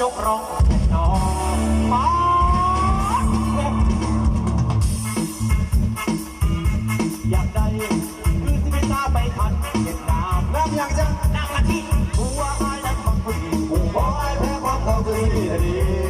จกร้องน้องมาอยากได้คือที่ไม่ตาไปทันเก็บดาวแล้วอยากจะนั่งอาทิตย์หัวไอ้แล้วความผู้หญิงหัวไายแพ้ความเธอคือดีดี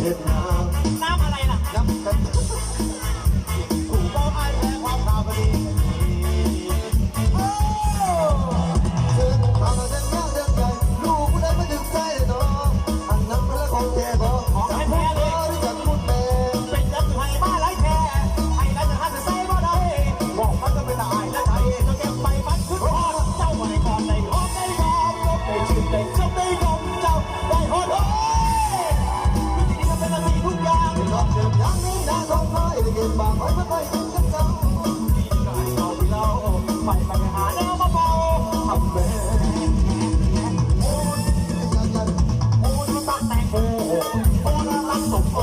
เถิดนา โอ้น่รักสมโอ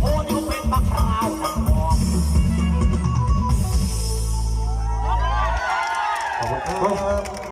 โอ้นี่เป็นมะพร้าวน้ำหอมข